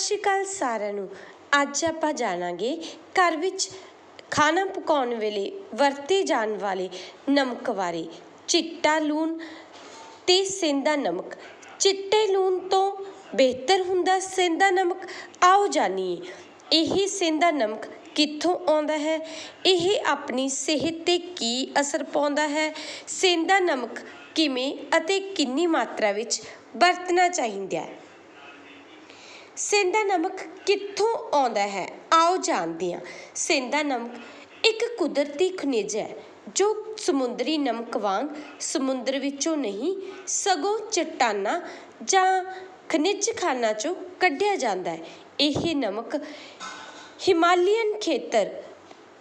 ਸ਼੍ਰੀ ਅਕਾਲ ਸਾਰਿਆਂ ਨੂੰ। ਅੱਜ ਆਪਾਂ ਜਾਣਾਂਗੇ ਘਰ ਵਿੱਚ ਖਾਣਾ ਪਕਾਉਣ ਵੇਲੇ ਵਰਤੇ ਜਾਣ ਵਾਲੇ ਨਮਕ ਬਾਰੇ। ਚਿੱਟਾ ਲੂਣ ਤੇ ਸੇਂਦਾ ਨਮਕ। ਚਿੱਟੇ ਲੂਣ ਤੋਂ ਬਿਹਤਰ ਹੁੰਦਾ ਸੇਂਦਾ ਨਮਕ। ਆਓ ਜਾਣੀਏ, ਇਹ ਸੇਂਦਾ ਨਮਕ ਕਿੱਥੋਂ ਆਉਂਦਾ ਹੈ? ਇਹ ਆਪਣੀ ਸਿਹਤ ਤੇ ਕੀ ਅਸਰ ਪਾਉਂਦਾ ਹੈ? ਸੇਂਦਾ ਨਮਕ ਕਿਵੇਂ ਅਤੇ ਕਿੰਨੀ ਮਾਤਰਾ ਵਿੱਚ ਵਰਤਣਾ ਚਾਹੀਦਾ ਹੈ? ਸੇਂਦਾ ਨਮਕ ਕਿੱਥੋਂ ਆਉਂਦਾ ਹੈ? ਆਓ ਜਾਣਦੇ ਹਾਂ। ਸੇਂਦਾ ਨਮਕ ਇੱਕ ਕੁਦਰਤੀ ਖਣਿਜ ਹੈ, ਜੋ ਸਮੁੰਦਰੀ ਨਮਕ ਵਾਂਗ ਸਮੁੰਦਰ ਵਿੱਚੋਂ ਨਹੀਂ, ਸਗੋਂ ਚਟਾਨਾਂ ਜਾਂ ਖਣਿਜ ਖਾਨਾਂ ਚੋਂ ਕੱਢਿਆ ਜਾਂਦਾ ਹੈ। ਇਹ ਨਮਕ ਹਿਮਾਲੀਅਨ ਖੇਤਰ,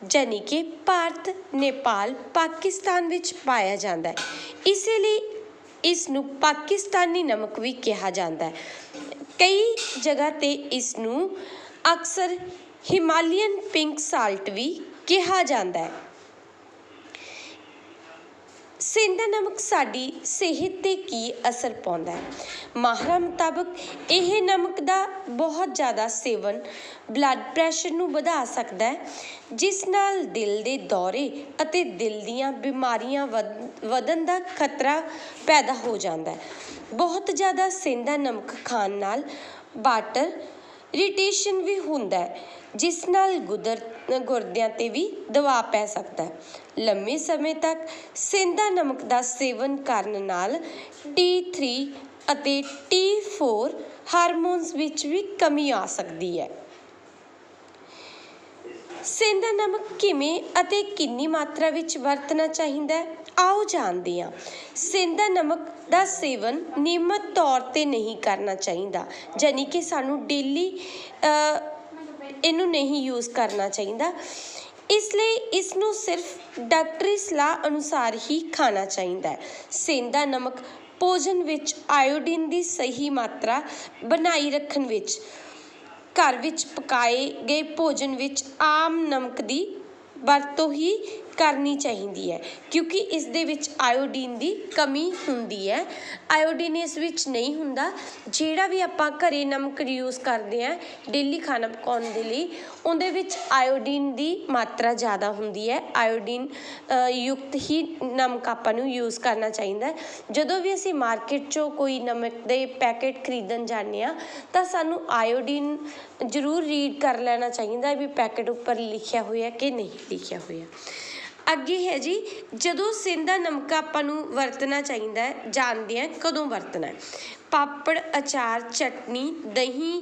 ਜਾਣੀ ਕਿ ਭਾਰਤ, ਨੇਪਾਲ, ਪਾਕਿਸਤਾਨ ਵਿੱਚ ਪਾਇਆ ਜਾਂਦਾ ਹੈ। ਇਸੇ ਲਈ ਇਸ ਨੂੰ ਪਾਕਿਸਤਾਨੀ ਨਮਕ ਵੀ ਕਿਹਾ ਜਾਂਦਾ ਹੈ। ਕਈ ਜਗ੍ਹਾ ਤੇ ਇਸ ਨੂੰ ਅਕਸਰ ਹਿਮਾਲੀਅਨ ਪਿੰਕ ਸਾਲਟ ਵੀ ਕਿਹਾ ਜਾਂਦਾ ਹੈ। ਸੇਂਦਾ ਨਮਕ ਸਾਡੀ ਸਿਹਤ ਤੇ ਕੀ ਅਸਰ ਪਾਉਂਦਾ ਹੈ? ਮਾਹਰਾਂ ਮੁਤਾਬਕ ਇਹ ਨਮਕ ਦਾ ਬਹੁਤ ਜ਼ਿਆਦਾ ਸੇਵਨ ਬਲੱਡ ਪ੍ਰੈਸ਼ਰ ਨੂੰ ਵਧਾ ਸਕਦਾ ਹੈ, ਜਿਸ ਨਾਲ ਦਿਲ ਦੇ ਦੌਰੇ ਅਤੇ ਦਿਲ ਦੀਆਂ ਬਿਮਾਰੀਆਂ ਵਧ- ਵਧਣ ਦਾ ਖਤਰਾ ਪੈਦਾ ਹੋ ਜਾਂਦਾ ਹੈ। ਬਹੁਤ ਜ਼ਿਆਦਾ ਸੇਂਦਾ ਨਮਕ ਖਾਣ ਨਾਲ ਵਾਟਰ ਇਰੀਟੇਸ਼ਨ ਵੀ ਹੁੰਦਾ ਹੈ। ਜਿਸ ਨਾਲ ਗੁਦਰ ਗੁਰਦਿਆਂ ਤੇ ਵੀ ਦਬਾਅ ਪੈ ਸਕਦਾ ਹੈ। ਲੰਮੇ ਸਮੇਂ ਤੱਕ ਸੇਂਦਾ ਨਮਕ ਦਾ ਸੇਵਨ ਕਰਨ ਨਾਲ T3 ਅਤੇ T4 ਹਾਰਮੋਨਸ ਵਿੱਚ ਵੀ ਕਮੀ ਆ ਸਕਦੀ ਹੈ। ਸੇਂਦਾ ਨਮਕ ਕਿਵੇਂ ਅਤੇ ਕਿੰਨੀ ਮਾਤਰਾ ਵਿੱਚ ਵਰਤਣਾ ਚਾਹੀਦਾ ਹੈ? ਆਓ ਜਾਣਦੇ ਹਾਂ। ਸੇਂਦਾ ਨਮਕ ਦਾ ਸੇਵਨ ਨਿਯਮਤ ਤੌਰ ਤੇ ਨਹੀਂ ਕਰਨਾ ਚਾਹੀਦਾ ਜਾਨੀ ਕਿ ਸਾਨੂੰ ਡੇਲੀ ਇਹਨੂੰ ਨਹੀਂ ਯੂਜ਼ ਕਰਨਾ ਚਾਹੀਦਾ। ਇਸ ਲਈ ਇਸ ਨੂੰ ਸਿਰਫ ਡਾਕਟਰੀ ਸਲਾਹ ਅਨੁਸਾਰ ਹੀ ਖਾਣਾ ਚਾਹੀਦਾ ਹੈ। ਸੇਂਦਾ ਨਮਕ, ਭੋਜਨ ਵਿੱਚ ਆਇਓਡੀਨ ਦੀ ਸਹੀ ਮਾਤਰਾ ਬਣਾਈ ਰੱਖਣ ਵਿੱਚ, ਘਰ ਵਿੱਚ ਪਕਾਏ ਗਏ ਭੋਜਨ ਵਿੱਚ ਆਮ ਨਮਕ ਦੀ ਵਰਤੋਂ ਹੀ ਕਰਨੀ ਚਾਹੀਦੀ ਹੈ, ਕਿਉਂਕਿ ਇਸ ਦੇ ਵਿੱਚ ਆਇਓਡੀਨ ਦੀ ਕਮੀ ਹੁੰਦੀ ਹੈ। ਆਇਓਡੀਨ ਇਸ ਵਿੱਚ ਨਹੀਂ ਹੁੰਦਾ, ਜਿਹੜਾ ਵੀ ਆਪਾਂ ਘਰੇ ਨਮਕ ਯੂਜ਼ ਕਰਦੇ ਆ ਡੇਲੀ ਖਾਣਾ ਪਕਾਉਣ ਦੇ ਲਈ, ਉਹਦੇ ਵਿੱਚ ਆਇਓਡੀਨ ਦੀ ਮਾਤਰਾ ਜ਼ਿਆਦਾ ਹੁੰਦੀ ਹੈ। ਆਇਓਡੀਨ ਯੁਕਤ ਹੀ ਨਮਕ ਆਪਾਂ ਨੂੰ ਯੂਜ਼ ਕਰਨਾ ਚਾਹੀਦਾ ਜਦੋਂ ਵੀ ਅਸੀਂ ਮਾਰਕੀਟ 'ਚੋਂ ਕੋਈ ਨਮਕ ਦੇ ਪੈਕੇਟ ਖਰੀਦਣ ਜਾਂਦੇ ਆ ਤਾਂ ਸਾਨੂੰ ਆਇਓਡੀਨ ਜ਼ਰੂਰ ਰੀਡ ਕਰ ਲੈਣਾ ਚਾਹੀਦਾ ਵੀ ਪੈਕੇਟ ਉੱਪਰ ਲਿਖਿਆ ਹੋਇਆ ਕਿ ਨਹੀਂ ਲਿਖਿਆ ਹੋਇਆ। ਅੱਗੇ ਹੈ ਜੀ, ਜਦੋਂ ਸੇਂਦਾ ਨਮਕ ਆਪਾਂ ਨੂੰ ਵਰਤਣਾ ਚਾਹੀਦਾ ਹੈ, ਜਾਣਦੇ ਆ ਕਦੋਂ ਵਰਤਣਾ ਪਾਪੜ, ਅਚਾਰ, ਚਟਨੀ, ਦਹੀਂ